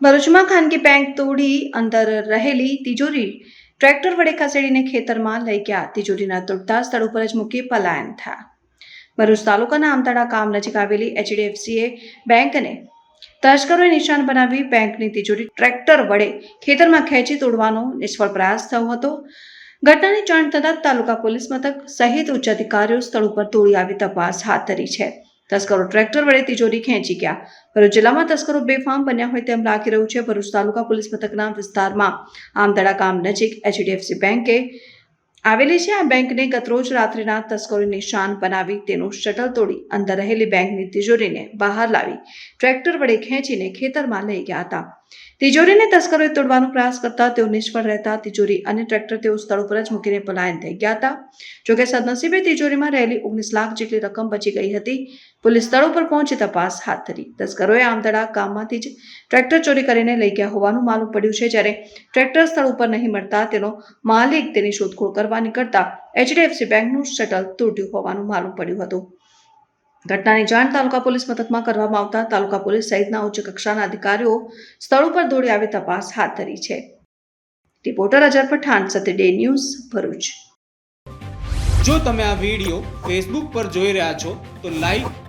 ભરૂચમાં ખાનગી બેંક તોડી, અંદર રહેલી તિજોરી ટ્રેક્ટર વડે ખસેડીને ખેતરમાં લઈ ગયા. તિજોરીના તૂટતા સ્થળ ઉપર જ મૂકી પલાયન થયા. ભરૂચ તાલુકાના આમતાડા ગામ નજીક આવેલી એચડીએફસીએ બેંકને તસ્કરોએ નિશાન બનાવી બેંકની તિજોરી ટ્રેક્ટર વડે ખેતરમાં ખેંચી તોડવાનો નિષ્ફળ પ્રયાસ થયો હતો. ઘટનાની જાણ થતાં તાલુકા પોલીસ મથક સહિત ઉચ્ચ અધિકારીઓ સ્થળ ઉપર તોડી આવી તપાસ હાથ ધરી છે. તસ્કરો ટ્રેક્ટર વડે તિજોરી ખેંચી ગયા. ભરૂચ જિલ્લામાં તસ્કરો બેફામ બન્યા હોય તેમ લાગી રહ્યું છે. ભરૂચ તાલુકા પોલીસ મથકના વિસ્તારમાં આમતડા ગામ નજીક એચડીએફસી બેંકે આવેલી છે. આ બેંકને ગતરોજ રાત્રિના તસ્કરોએ નિશાન બનાવી તેનું શટલ તોડી અંદર રહેલી બેંકની તિજોરીને બહાર લાવી ટ્રેક્ટર વડે ખેંચીને ખેતરમાં લઈ ગયા હતા. તિજોરીને તસ્કરોએ તોડવાનો પ્રયાસ કરતા તેઓ નિષ્ફળ રહેતા તિજોરી અને ટ્રેક્ટર તેઓ સ્થળ ઉપર જ મૂકીને પલાયન થઈ ગયા હતા. જોકે સદનસીબે તિજોરીમાં રહેલી ઓગણીસ લાખ જેટલી રકમ બચી ગઈ હતી. પોલીસ સ્થળ ઉપર પહોંચી તપાસ હાથ ધરી. તસ્કરોએ આમતળા ગામમાંથી જ ટ્રેક્ટર ચોરી કરીને લઈ ગયા હોવાનું માલુમ પડ્યું છે. જ્યારે ટ્રેક્ટર સ્થળ ઉપર નહીં મળતા તેનો માલિક તેની શોધખોળ કરવા નીકળતા એચડીએફસી બેંકનું શટલ તૂટ્યું હોવાનું માલુમ પડ્યું હતું. ઘટનાની જાણ તાલુકા પોલીસ મથકમાં કરવામાં આવતા તાલુકા પોલીસ સહિતના ઉચ્ચ કક્ષાના અધિકારીઓ સ્થળ ઉપર દોડી આવી તપાસ હાથ ધરી છે. Reporter Azhar Pathan Satya day news, Bharuch. જો તમે આ વીડિયો ફેસબુક પર જોઈ રહ્યા છો, તો લાઈક